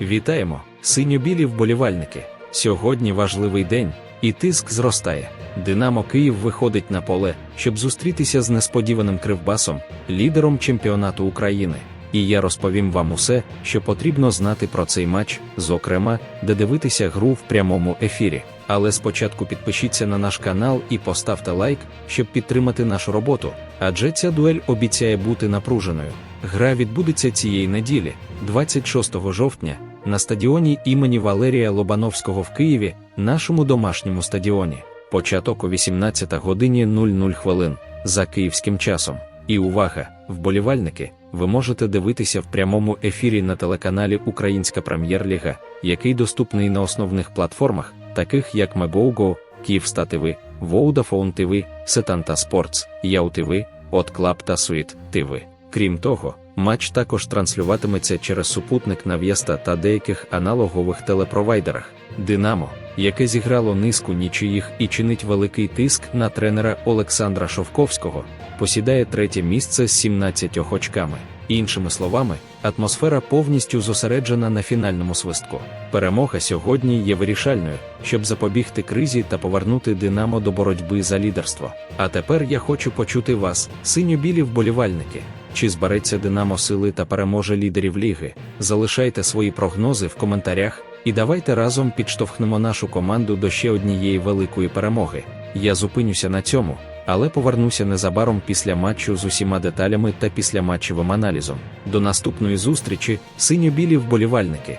Вітаємо, синьо-білі вболівальники. Сьогодні важливий день, і тиск зростає. Динамо Київ виходить на поле, щоб зустрітися з несподіваним кривбасом, лідером чемпіонату України. І я розповім вам усе, що потрібно знати про цей матч, зокрема, де дивитися гру в прямому ефірі. Але спочатку підпишіться на наш канал і поставте лайк, щоб підтримати нашу роботу, адже ця дуель обіцяє бути напруженою. Гра відбудеться цієї неділі, 26 жовтня, на стадіоні імені Валерія Лобановського в Києві, нашому домашньому стадіоні. Початок о 18 годині 00 хвилин за київським часом. І увага, вболівальники! Ви можете дивитися в прямому ефірі на телеканалі Українська Прем'єр-ліга, який доступний на основних платформах, таких як Megogo, Київста ТВ, Vodafone TV, Setanta Sports, Яу ТВ, От та Суїт ТВ. Крім того, матч також транслюватиметься через супутник Нав'єста та деяких аналогових телепровайдерах. Динамо, яке зіграло низку нічиїх і чинить великий тиск на тренера Олександра Шовковського, посідає третє місце з 17 очками. Іншими словами, атмосфера повністю зосереджена на фінальному свистку. Перемога сьогодні є вирішальною, щоб запобігти кризі та повернути Динамо до боротьби за лідерство. А тепер я хочу почути вас, синьо-білі вболівальники. Чи збереться Динамо сили та переможе лідерів ліги? Залишайте свої прогнози в коментарях і давайте разом підштовхнемо нашу команду до ще однієї великої перемоги. Я зупинюся на цьому, але повернуся незабаром після матчу з усіма деталями та після матчевим аналізом. До наступної зустрічі, синьо-білі вболівальники.